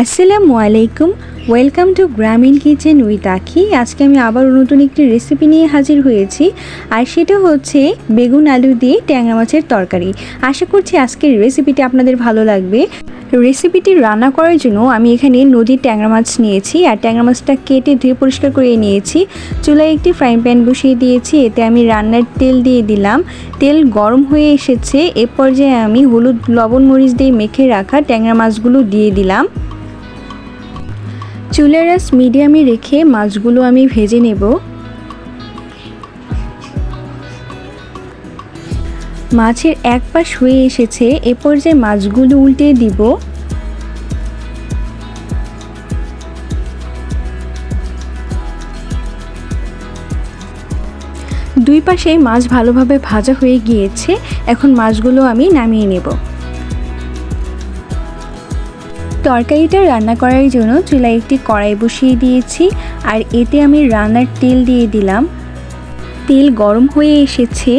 আসসালামু আলাইকুম welcome to Grameen Kitchen with Akhi আজকে আমি আবার নতুন একটি রেসিপি নিয়ে হাজির হয়েছি। আর সেটা হচ্ছে বেগুন আলু দিয়ে ট্যাংরা মাছের তরকারি। আশা করছি আজকের রেসিপিটি আপনাদের ভালো লাগবে। রেসিপিটি রান্না করার জন্য আমি এখানে নদীর ট্যাংরা মাছ নিয়েছি আর ট্যাংরা মাছটা কেটে ধুয়ে পরিষ্কার করে নিয়েছি। চুলায় একটি ফ্রাইং প্যান বসিয়ে দিয়েছি। এতে আমি রান্নার তেল দিয়ে দিলাম। তেল গরম হয়ে এসেছে। এ পর্যায়ে আমি হলুদ, লবণ, মরিচ দিয়ে মেখে রাখা ট্যাংরা মাছগুলো দিয়ে দিলাম। চুলের আঁচ মিডিয়ামে রেখে মাছগুলো আমি ভেজে নেব। মাছের এক পাশ হয়ে এসেছে, এ পর্যায়ে মাছগুলো উল্টে দিব। দুই পাশে মাছ ভালোভাবে ভাজা হয়ে গিয়েছে, এখন মাছগুলো আমি নামিয়ে নেব। তরকারিটা রান্না করার জন্য চুলায় একটি কড়াই বসিয়ে দিয়েছি আর এতে আমি রান্নার তেল দিয়ে দিলাম। তেল গরম হয়ে এসেছে।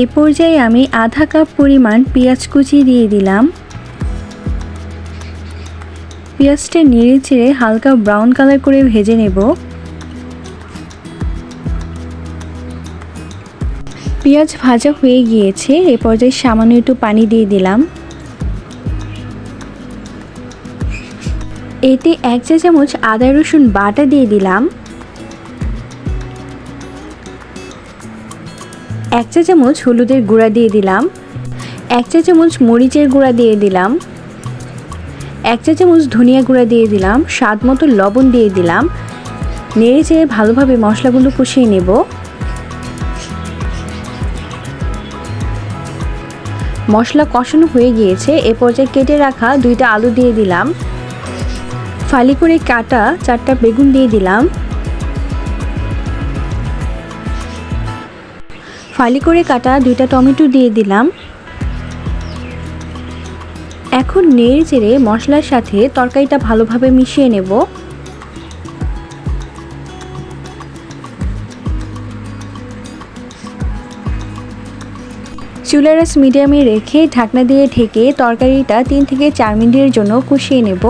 এ পর্যায়ে আমি আধা কাপ পরিমাণ পেঁয়াজ কুচি দিয়ে দিলাম। পেঁয়াজটা নেড়ে চেড়ে হালকা ব্রাউন কালার করে ভেজে নেব। পেঁয়াজ ভাজা হয়ে গিয়েছে। এ পর্যায়ে সামান্য একটু পানি দিয়ে দিলাম। এতে এক চা চামচ আদা রসুন বাটা দিয়ে দিলাম। এক চা চামচ হলুদের গুঁড়া দিয়ে দিলাম। এক চা চামচ মরিচের গুঁড়া দিয়ে দিলাম। এক চা চামচ ধনিয়া গুঁড়া দিয়ে দিলাম। স্বাদ মতো লবণ দিয়ে দিলাম। নেড়ে চেড়ে ভালোভাবে মশলাগুলো কষিয়ে নেব। মশলা কষানো হয়ে গিয়েছে। এ পর্যায়ে কেটে রাখা দুইটা আলু দিয়ে দিলাম। ফালি করে কাটা চারটা বেগুন দিয়ে দিলাম। ফালি করে কাটা দুইটা টমেটো দিয়ে দিলাম। এখন নেড়ে চেড়ে মশলার সাথে তরকারিটা ভালোভাবে মিশিয়ে নেব। চুলার আঁচ মিডিয়ামে রেখে ঢাকনা দিয়ে ঢেকে তরকারিটা তিন থেকে চার মিনিটের জন্য কষিয়ে নেব।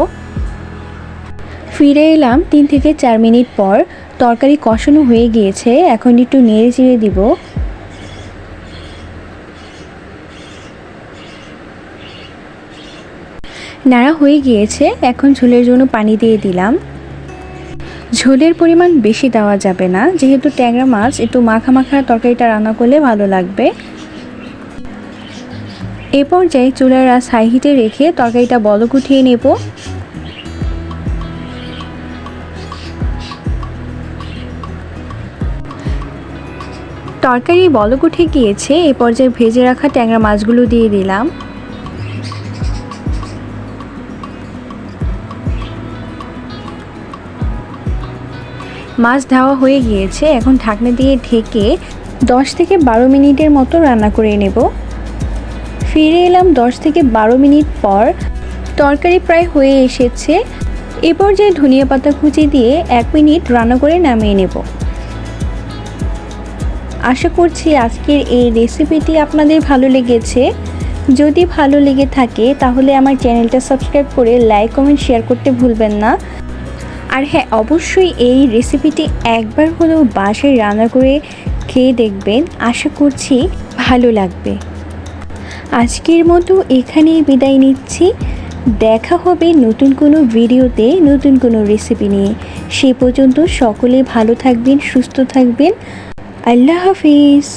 ফিরে এলাম তিন থেকে চার মিনিট পর। তরকারি কষানো হয়ে গিয়েছে, এখন একটু নেড়ে চেড়ে দিব। নাড়া হয়ে গিয়েছে, এখন ঝোলের জন্য পানি দিয়ে দিলাম। ঝোলের পরিমাণ বেশি দেওয়া যাবে না, যেহেতু ট্যাংরা মাছ, একটু মাখা মাখা তরকারিটা রান্না করলে ভালো লাগবে। এ পর্যায়ে চুলার আঁচ হাই হিটে রেখে তরকারিটা বলক উঠিয়ে নেব। তরকারি বলক উঠে গিয়েছে, এ পর্যায়ে ভেজে রাখা ট্যাংরা মাছগুলো দিয়ে দিলাম। মাছ ধাওয়া হয়ে গিয়েছে, এখন ঢাকনা দিয়ে ঢেকে দশ থেকে বারো মিনিটের মতো রান্না করে নেব। ফিরে এলাম দশ থেকে বারো মিনিট পর। তরকারি প্রায় হয়ে এসেছে, এ পর্যায়ে ধনিয়া পাতা কুচি দিয়ে এক মিনিট রান্না করে নামিয়ে নেব। আশা করছি আজকের এই রেসিপিটি আপনাদের ভালো লেগেছে। যদি ভালো লেগে থাকে, তাহলে আমার চ্যানেলটা সাবস্ক্রাইব করে লাইক কমেন্ট শেয়ার করতে ভুলবেন না। আর হ্যাঁ অবশ্যই এই রেসিপিটি একবার হলেও বাসায় রান্না করে খেয়ে দেখবেন। আশা করছি ভালো লাগবে। আজকের মতো এখানেই বিদায় নিচ্ছি। দেখা হবে নতুন কোনো ভিডিওতে নতুন কোনো রেসিপি নিয়ে। সে পর্যন্ত সকলে ভালো থাকবেন, সুস্থ থাকবেন। আল্লাহ হাফিজ